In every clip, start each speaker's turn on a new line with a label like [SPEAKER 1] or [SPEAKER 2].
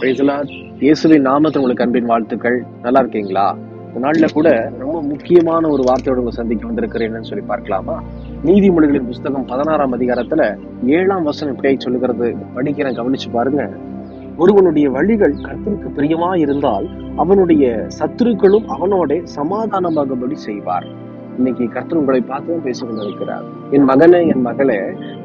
[SPEAKER 1] இயேசுவின் நாமத்தை உங்களுக்கு அன்பின் வாழ்த்துக்கள். நல்லா இருக்கீங்களா? இந்த நாள்ல கூட ரொம்ப முக்கியமான ஒரு வார்த்தையோட உங்க சந்திக்க வந்திருக்கிறேன்னு சொல்லி பார்க்கலாமா? நீதிமொழிகளின் புஸ்தகம் பதினாறாம் அதிகாரத்துல ஏழாம் வசனம் இப்படியே சொல்லுகிறது. படிக்கிறேன் கவனிச்சு பாருங்க. ஒருவனுடைய வழிகள் கர்த்தருக்கு பிரியமா இருந்தால் அவனுடைய சத்துருக்களும் அவனோட சமாதானமாகும்படி செய்வார். இன்னைக்கு கர்த்தர் உங்களை பார்த்து பேச கொண்டிருக்கிறார் என் மகனே என் மகளே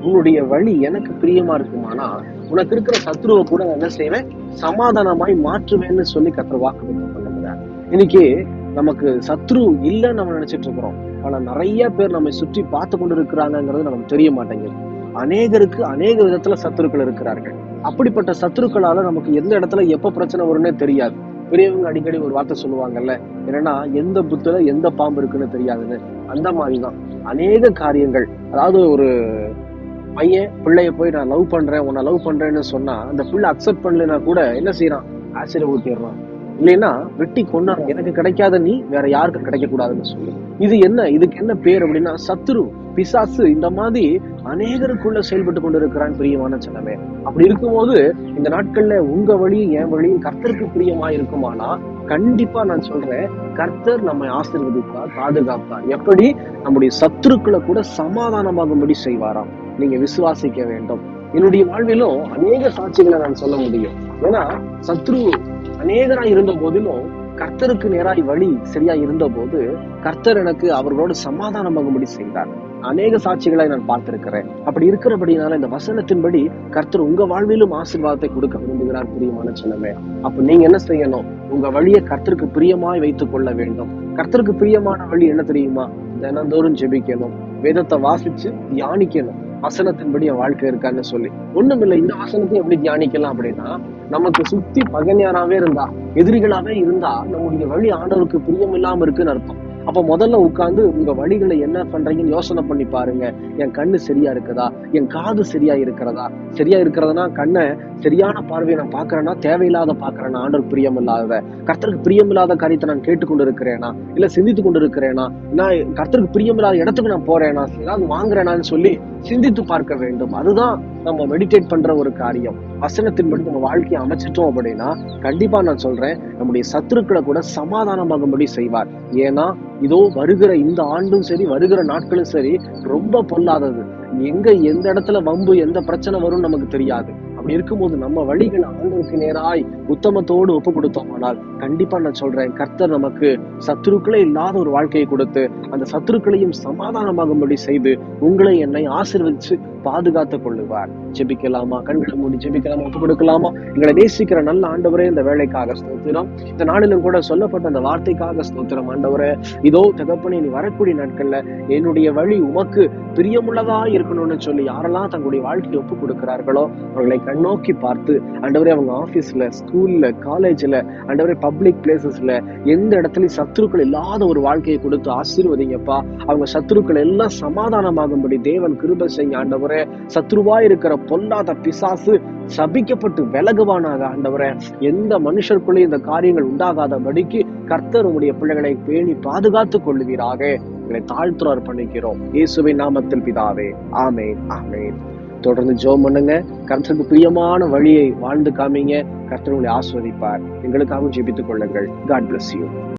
[SPEAKER 1] உன்னுடைய வழி எனக்கு பிரியமா இருக்குமானா உனக்கு இருக்கிற சத்ருவை கூட நான் என்ன செய்வேன்? சமாதானமாய் மாற்றுவேன்னு சொல்லி கர்த்தர் வாக்கு பண்ணுகிறார் இன்னைக்கு நமக்கு சத்ரு இல்லைன்னு நம்ம நினைச்சிட்டு இருக்கிறோம். ஆனா நிறைய பேர் நம்மை சுற்றி பார்த்து கொண்டு இருக்கிறாங்கிறது நமக்கு தெரிய மாட்டேங்குது. அநேகருக்கு அநேக விதத்துல சத்துருக்கள் இருக்கிறார்கள். அப்படிப்பட்ட சத்துருக்களால நமக்கு எந்த இடத்துல எப்ப பிரச்சனை வரும்னே தெரியாது. பெரியவங்க அடிக்கடி ஒரு வார்த்தை சொல்லுவாங்கல்ல என்னன்னா எந்த புத்துல எந்த பாம்பு இருக்குன்னு தெரியாதுன்னு. அந்த மாதிரிதான். அநேக காரியங்கள் அதாவது ஒரு பையன் பிள்ளைய போய் நான் லவ் பண்றேன் உன்னை லவ் பண்றேன்னு சொன்னா அந்த பிள்ளை அக்செப்ட் பண்ணலைன்னா கூட என்ன செய்யறான் ஆசிரியர் ஊட்டிடுறான் இல்லைன்னா வெட்டி கொண்டாங்க எனக்கு கிடைக்காத நீ வேற யாருக்கும் கிடைக்க கூடாதுன்னு சொல்லி. இது என்ன? இதுக்கு என்ன பேர் அப்படின்னா சத்துரு பிசாசு. இந்த மாதிரி அநேகருக்குள்ள செயல்பட்டு கொண்டு இருக்கிறான் பிரியமான சின்னமே அப்படி இருக்கும்போது இந்த நாட்கள்ல உங்க வழியும் என் வழியும் கர்த்தருக்கு பிரியமா இருக்குமானா கண்டிப்பா நான் சொல்றேன் கர்த்தர் நம்மை ஆசீர்வதிப்பார் பாதுகாப்பார். எப்படி? நம்முடைய சத்துருக்களை கூட சமாதானமாகும்படி செய்வாராம். நீங்க விசுவாசிக்க வேண்டும். என்னுடைய வாழ்விலும் அநேக சாட்சிகளை நான் சொல்ல முடியும். ஏன்னா சத்ரு அநேகரா இருந்த போதிலும் கர்த்தருக்கு நேராய் வழி சரியா இருந்த போது கர்த்தர் எனக்கு அவர்களோடு சமாதானமாகும்படி செய்தார். அநேக சாட்சிகளை நான் பார்த்திருக்கிறேன். அப்படி இருக்கிறபடினால இந்த வசனத்தின்படி கர்த்தர் உங்க வாழ்விலும் ஆசீர்வாதத்தை கொடுக்க விரும்புகிறார் பிரியமான சின்னமே அப்ப நீங்க என்ன செய்யணும்? உங்க வழியை கர்த்தருக்கு பிரியமாய் வைத்துக் கொள்ள வேண்டும். கர்த்தருக்கு பிரியமான வழி என்ன தெரியுமா? தினந்தோறும் ஜெபிக்கணும். வேதத்தை வாசிச்சு தியானிக்கணும். வசனத்தின்படி என் வாழ்க்கை இருக்கான்னு சொல்லி. ஒண்ணுமில்லை இந்த வசனத்தை எப்படி தியானிக்கலாம் அப்படின்னா நமக்கு சுத்தி பகனியாராவே இருந்தா எதிரிகளாவே இருந்தா நம்முடைய வழி ஆண்டவருக்கு பிரியம் இல்லாம இருக்குன்னு அர்த்தம். அப்ப முதல்ல உட்காந்து உங்க வழிகளை என்ன பண்றீங்கன்னு யோசனை பண்ணி பாருங்க. என் கண்ணு சரியா இருக்குதா? என் காது சரியா இருக்கிறதா? சரியா இருக்கிறதுனா கண்ணை சரியான பார்வையை நான் பாக்குறேன்னா தேவையில்லாத பாக்குறேன்னா ஆண்டர் பிரியம் இல்லாத கர்த்தருக்கு பிரியமில்லாத காரியத்தை நான் கேட்டுக்கொண்டு இருக்கிறேனா இல்ல சிந்தித்து கொண்டு இருக்கிறேனா நான் கர்த்தருக்கு பிரியமில்லாத இடத்துக்கு நான் போறேனா? ஏதாவது வாங்குறேனான்னு சொல்லி சிந்தித்து பார்க்க வேண்டும். அதுதான் நம்ம மெடிடேட் பண்ற ஒரு காரியம். வசனத்தின்படி நம்ம வாழ்க்கையை அமைச்சிட்டோம் அப்படின்னா கண்டிப்பா நான் சொல்றேன் நம்முடைய சத்துருக்களை கூட சமாதானமாகும்படி செய்வார். ஏன்னா இதோ வருகிற இந்த ஆண்டும் சரி வருகிற நாட்களும் சரி ரொம்ப பொல்லாதது. எங்க எந்த இடத்துல வம்பு எந்த பிரச்சனை வரும்னு நமக்கு தெரியாது. அப்படி இருக்கும்போது நம்ம வழிகள் ஆண்டவருக்கு நேராய் உத்தமத்தோடு ஒப்பு கொடுத்தோம் ஆனால் கண்டிப்பா நான் சொல்றேன் கர்த்தர் நமக்கு சத்துருக்களே இல்லாத ஒரு வாழ்க்கையை கொடுத்து அந்த சத்துருக்களையும் சமாதானமாகும்படி செய்து உங்களை என்னை ஆசிர்வதிச்சு பாதுகாத்துக் கொள்ளுவார். ஜெபிக்கலாமா? கண்களை மூடி ஜெபிக்கலாமா? ஒப்பு கொடுக்கலாமா? எங்களை நேசிக்கிற நல்ல ஆண்டவரே இந்த வேலைக்காக ஸ்தோத்திரம். இந்த நாளிலும் கூட சொல்லப்பட்ட அந்த வார்த்தைக்காக ஸ்தோத்திரம். ஆண்டவரே இதோ தகப்பனே நீ வரக்கூடிய நாட்கள்ல என்னுடைய வழி உமக்கு பிரியமுள்ளதா இருக்கணும்னு சொல்லி யாரெல்லாம் தங்களுடைய வாழ்க்கையை ஒப்பு கொடுக்கிறார்களோ அவர்களை நோக்கி பார்த்து ஆண்டவரே அவங்க ஆபீஸ்ல ஸ்கூல்ல காலேஜ்ல ஆண்டவரே பப்ளிக் பிளேசஸ்ல எந்த இடத்துலயும் சத்துருக்கள் இல்லாத ஒரு வாழ்க்கையை கொடுத்து ஆசீர்வதிங்கப்பா. அவங்க சத்துருக்கள் எல்லாம் சமாதானமாகும்படி தேவன் கிருப செய்ய ஆண்டவரே. சத்ருவா இருக்கிற பொல்லாத பிசாசு சபிக்கப்பட்டு விலகுவானாக ஆண்டவரே. எந்த மனுஷருக்குள்ளே இந்த காரியங்கள் உண்டாகாதபடிக்கு கர்த்தர் உடைய பிள்ளைகளை பேணி பாதுகாத்துக் கொள்ளுவீராக. எங்களை தாழ்த்துறார் பண்ணிக்கிறோம். இயேசுவின் நாமத்தில் பிதாவே. ஆமேன் ஆமேன். தொடர்ந்து ஜோம் பண்ணுங்க. கர்த்தருக்கு பிரியமான வழியை வாழ்ந்து காமிங்க. கர்த்தர் உங்களை ஆஸ்வதிப்பார் எங்களுக்காகவும் ஜெபித்துக் கொள்ளுங்கள். God bless you